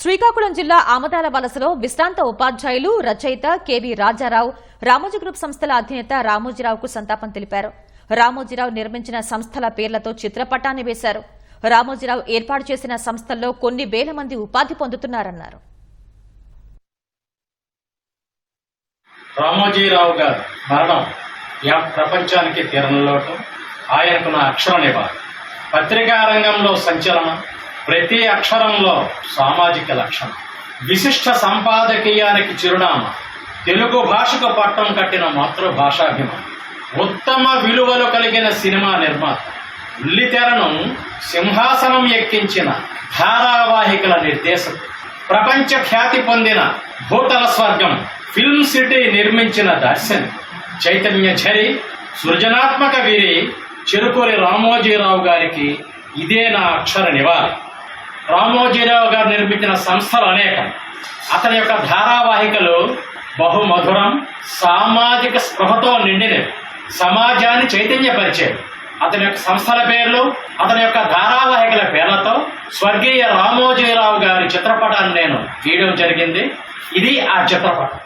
శ్రీకాకుళం జిల్లా ఆమదాల వలసలో విశ్రాంత ఉపాధ్యాయులు రచయిత కెవి రాజారావు రామోజీ గ్రూప్ సంస్థల అధినేత రామోజీరావుకు సంతాపం తెలిపారు. రామోజీరావు నిర్మించిన సంస్థల పేర్లతో చిత్రపటాన్ని వేశారు. రామోజీరావు ఏర్పాటు చేసిన సంస్థల్లో కొన్ని వేల మంది ఉపాధి పొందుతున్నారన్నారు. రామోజీరావు గారు మరణం యా ప్రపంచానికి తీరనలోటు ఆయనకున్న అక్షర నివారణ పత్రికా రంగంలో సంచలనం ప్రతి అక్షరంలో సామాజిక లక్షణం. విశిష్ట సంపాదకీయానికి చిరునామా. తెలుగు భాషకు పట్టం కట్టిన మాతృభాషాభిమానం. ఉత్తమ విలువలు కలిగిన సినిమా నిర్మాత. ఉల్లితెరను సింహాసనం ఎక్కించిన ధారావాహికల నిర్దేశకుడు. ప్రపంచ ఖ్యాతి పొందిన భూతల స్వర్గం ఫిల్మ్ సిటీ నిర్మించిన దర్శన్ చైతన్య ఝరి సృజనాత్మక వీరి చెరుకూరి రామోజీరావు గారికి ఇదే నా అక్షర నివారణ రామోజీరావు గారు నిర్మించిన సంస్థలు అనేకం. అతని యొక్క ధారావాహికలు బహుమధురం సామాజిక స్పృహతో నిండినవి. సమాజాన్ని చైతన్యపరిచేవి. అతని యొక్క సంస్థల పేర్లు అతని యొక్క ధారావాహికల పేర్లతో స్వర్గీయ రామోజీరావు గారి చిత్రపటాన్ని నేను గీయడం జరిగింది. ఇది ఆ చిత్రపటం.